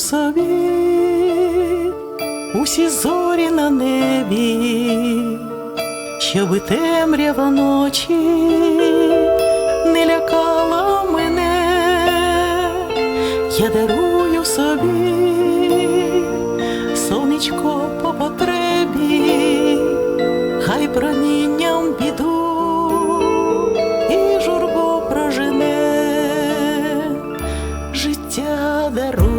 собі усі зорі на небі, щоби темрява ночі не лякала мене, я дарую собі сонечко по потребі, хай промінням біду і журбу прожене. Життя дарунок,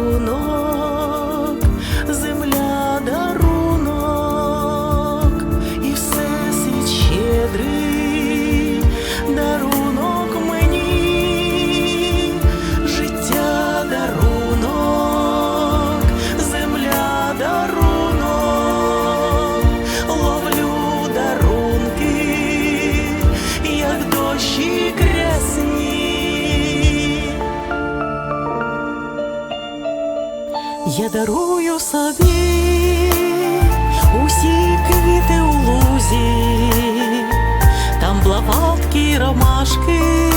дощі крясні. Я дарую собі усі квіти у лузі, там блаватки ромашки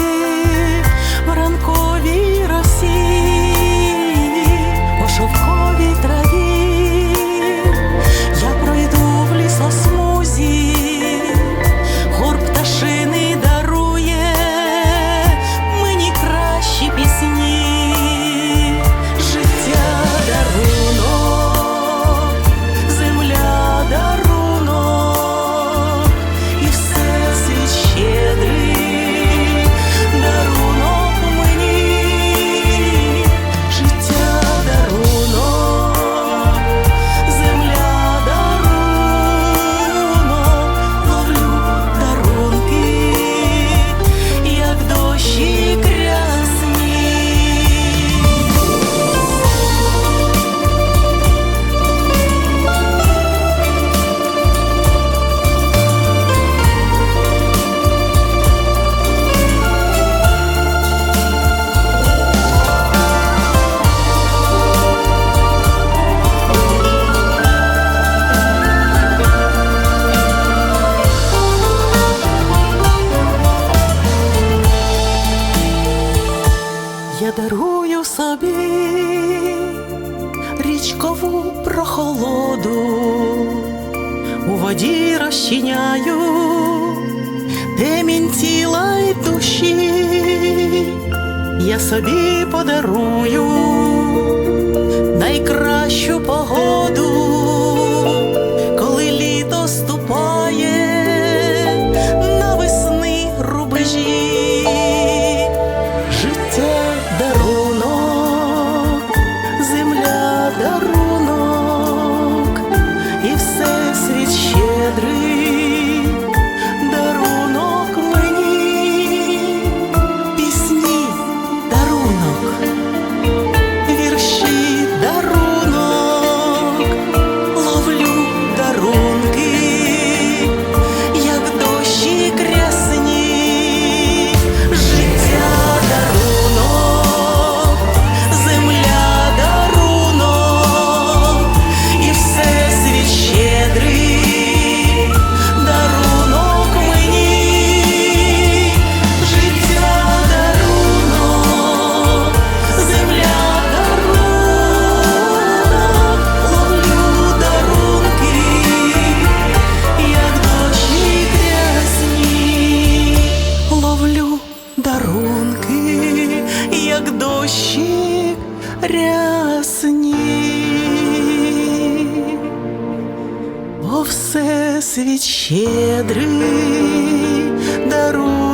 річкову прохолоду, у воді розчиняю темінь тіла й душі, я собі подарую найкращу погоду, як дощі рясні, бо все світ щедрий дарунок